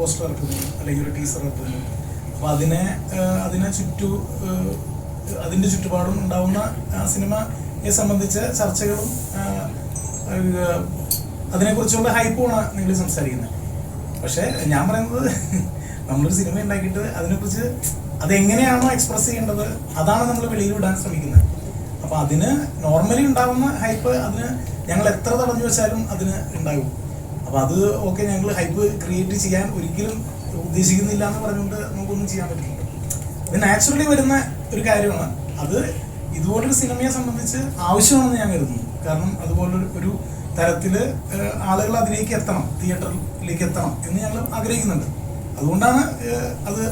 Poster ഇറക്കുന്നു അല്ലെങ്കിൽ ഒരു teaser ഇറക്കുന്നു അപ്പൊ അതിനെ അതിനെ ചുറ്റു അതിന്റെ ചുറ്റുപാടും ഉണ്ടാവുന്ന ആ സിനിമയെ സംബന്ധിച്ച ചർച്ചകളും അതിനെക്കുറിച്ചുള്ള ഹൈപ്പുമാണ് നിങ്ങൾ സംസാരിക്കുന്നത്. പക്ഷേ ഞാൻ പറയുന്നത് നമ്മളൊരു സിനിമ ഉണ്ടാക്കിയിട്ട് അതിനെക്കുറിച്ച് അതെങ്ങനെയാണോ എക്സ്പ്രസ് ചെയ്യേണ്ടത് അതാണ് നമ്മൾ വെളിയിൽ വിടാൻ ശ്രമിക്കുന്നത്. അപ്പൊ അതിന് നോർമലി ഉണ്ടാവുന്ന ഹൈപ്പ് അതിന് ഞങ്ങൾ എത്ര തടഞ്ഞു വെച്ചാലും അതിന് ഉണ്ടാകും. അപ്പൊ അത് ഓക്കെ ഞങ്ങൾ ഹൈപ്പ് ക്രിയേറ്റ് ചെയ്യാൻ ഒരിക്കലും ഉദ്ദേശിക്കുന്നില്ല എന്ന് പറഞ്ഞുകൊണ്ട് നമുക്കൊന്നും ചെയ്യാൻ പറ്റില്ല. ഇത് നാച്ചുറലി വരുന്ന ഒരു കാര്യമാണ്. അത് ഇതുപോലൊരു സിനിമയെ സംബന്ധിച്ച് ആവശ്യമാണെന്ന് ഞാൻ കരുതുന്നു. കാരണം അതുപോലൊരു ഒരു തരത്തിൽ ഏഹ്, ആളുകൾ അതിലേക്ക് എത്തണം തിയേറ്ററിലേക്ക് എത്തണം എന്ന് ഞങ്ങൾ ആഗ്രഹിക്കുന്നുണ്ട്. അതുകൊണ്ടാണ് അത്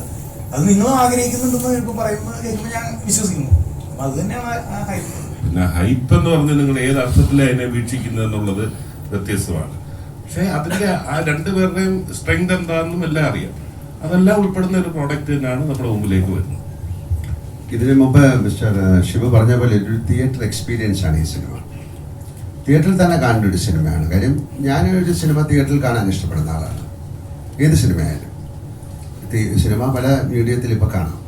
അത് നിങ്ങൾ ആഗ്രഹിക്കുന്നുണ്ടെന്ന് ഇപ്പൊ പറയുന്നത് കേൾക്കുമ്പോൾ ഞാൻ വിശ്വസിക്കുന്നു. അപ്പൊ അത് തന്നെയാണ് ഹൈപ്പ് പിന്നെ ഹൈപ്പ് എന്ന് പറഞ്ഞ് നിങ്ങൾ ഏത് അർത്ഥത്തിലാണ് അതിനെ വീക്ഷിക്കുന്നത് എന്നുള്ളത് വ്യത്യസ്തമാണ്. പക്ഷെ അതിന്റെ ആ രണ്ടുപേരുടെയും സ്ട്രെങ്ത് എന്താണെന്നും എല്ലാം അറിയാം. അതെല്ലാം ഉൾപ്പെടുന്ന ഒരു പ്രോഡക്റ്റ് തന്നെയാണ് നമ്മുടെ മുമ്പിലേക്ക് വരുന്നത്. ഇതിനു മുമ്പ് മിസ്റ്റർ ശിവ പറഞ്ഞ പോലെ ഒരു തിയേറ്റർ എക്സ്പീരിയൻസ് ആണ് ഈ സിനിമ തിയേറ്ററിൽ തന്നെ കാണേണ്ട ഒരു സിനിമയാണ് കാര്യം ഞാൻ ഒരു സിനിമ തിയേറ്ററിൽ കാണാൻ ഇഷ്ടപ്പെടുന്ന ആളാണ്. ഏത് സിനിമയായാലും സിനിമ പല മീഡിയത്തിൽ ഇപ്പോൾ കാണാം.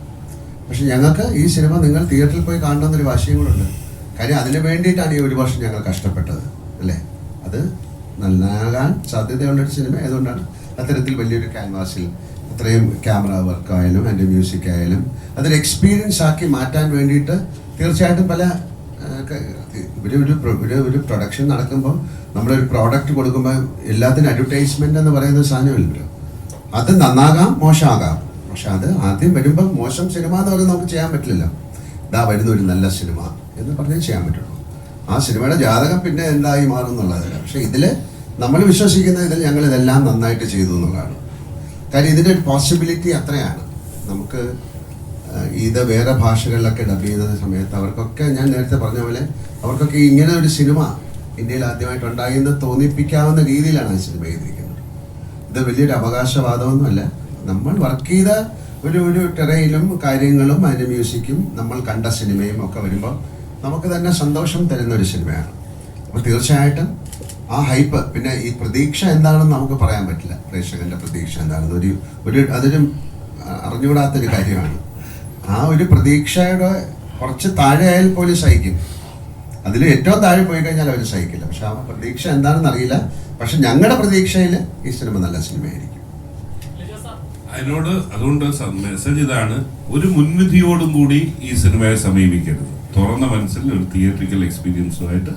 പക്ഷെ ഞങ്ങൾക്ക് ഈ സിനിമ നിങ്ങൾ തിയേറ്ററിൽ പോയി കാണണമെന്നൊരു വാശിയും കൂടെ ഉണ്ട്. കാര്യം അതിന് വേണ്ടിയിട്ടാണ് ഈ ഒരു വർഷം ഞങ്ങൾ കഷ്ടപ്പെട്ടത്. അല്ലേ? അത് നന്നാകാൻ സാധ്യതയുള്ളൊരു സിനിമ. ആയതുകൊണ്ടാണ് അത്തരത്തിൽ വലിയൊരു ക്യാൻവാസിൽ അത്രയും ക്യാമറ വർക്ക് ആയാലും എന്റെ മ്യൂസിക് ആയാലും അതൊരു എക്സ്പീരിയൻസ് ആക്കി മാറ്റാൻ വേണ്ടിയിട്ട് തീർച്ചയായിട്ടും പല ഒരു ഒരു ഒരു ഒരു പ്രൊഡക്ഷൻ നടക്കുമ്പോൾ നമ്മളൊരു പ്രോഡക്റ്റ് കൊടുക്കുമ്പോൾ എല്ലാത്തിനും അഡ്വർടൈസ്മെന്റ് എന്ന് പറയുന്ന ഒരു സാധനമില്ലല്ലോ അത് നന്നാകാം മോശമാകാം. പക്ഷെ അത് ആദ്യം വരുമ്പോൾ മോശം സിനിമ എന്ന് പറയുന്നത് നമുക്ക് ചെയ്യാൻ പറ്റില്ലല്ലോ. ഇതാ വരുന്ന ഒരു നല്ല സിനിമ എന്ന് പറഞ്ഞേ ചെയ്യാൻ പറ്റുള്ളൂ. ആ സിനിമയുടെ ജാതകം പിന്നെ എന്തായി മാറും എന്നുള്ളതല്ല പക്ഷെ ഇതിൽ നമ്മൾ വിശ്വസിക്കുന്ന ഇതിൽ ഞങ്ങൾ ഇതെല്ലാം നന്നായിട്ട് ചെയ്തു എന്നുള്ളതാണ്. കാര്യം ഇതിന്റെ പോസിബിലിറ്റി അത്രയാണ്. നമുക്ക് ഇത് വേറെ ഭാഷകളിലൊക്കെ ഡബ് ചെയ്യുന്ന സമയത്ത് അവർക്കൊക്കെ ഞാൻ നേരത്തെ പറഞ്ഞ പോലെ അവർക്കൊക്കെ ഇങ്ങനെ ഒരു സിനിമ ഇന്ത്യയിൽ ആദ്യമായിട്ട് ഉണ്ടായി എന്ന് തോന്നിപ്പിക്കാവുന്ന രീതിയിലാണ് ആ സിനിമ ചെയ്തിരിക്കുന്നത്. ഇത് വലിയൊരു അവകാശവാദമൊന്നുമല്ല നമ്മൾ വർക്ക് ചെയ്ത ഒരു ഒരു ടെറയിലും കാര്യങ്ങളും അതിന്റെ മ്യൂസിക്കും നമ്മൾ കണ്ട സിനിമയും ഒക്കെ വരുമ്പോൾ നമുക്ക് തന്നെ സന്തോഷം തരുന്ന ഒരു സിനിമയാണ്. അപ്പോൾ തീർച്ചയായിട്ടും ആ ഹൈപ്പ് പിന്നെ ഈ പ്രതീക്ഷ എന്താണെന്ന് നമുക്ക് പറയാൻ പറ്റില്ല. പ്രേക്ഷകന്റെ പ്രതീക്ഷ എന്താണെന്ന് ഒരു ഒരു അതൊരു അറിഞ്ഞുകൂടാത്തൊരു കാര്യമാണ്. ആ ഒരു പ്രതീക്ഷയുടെ കുറച്ച് താഴെ ആയാൽ പോലും സഹിക്കും. അതിൽ ഏറ്റവും താഴെ പോയി കഴിഞ്ഞാൽ അവർ സഹിക്കില്ല. പക്ഷെ ആ പ്രതീക്ഷ എന്താണെന്ന് അറിയില്ല. പക്ഷെ ഞങ്ങളുടെ പ്രതീക്ഷയിൽ ഈ സിനിമ നല്ല സിനിമയായിരിക്കും. അതിനോട് അതുകൊണ്ട് മെസ്സേജ് ഇതാണ്. ഒരു മുൻവിധിയോടും കൂടി ഈ സിനിമയെ സമീപിക്കരുത്. തുറന്ന മനസ്സിൽ ഒരു തിയേറ്ററിക്കൽ എക്സ്പീരിയൻസുമായിട്ട്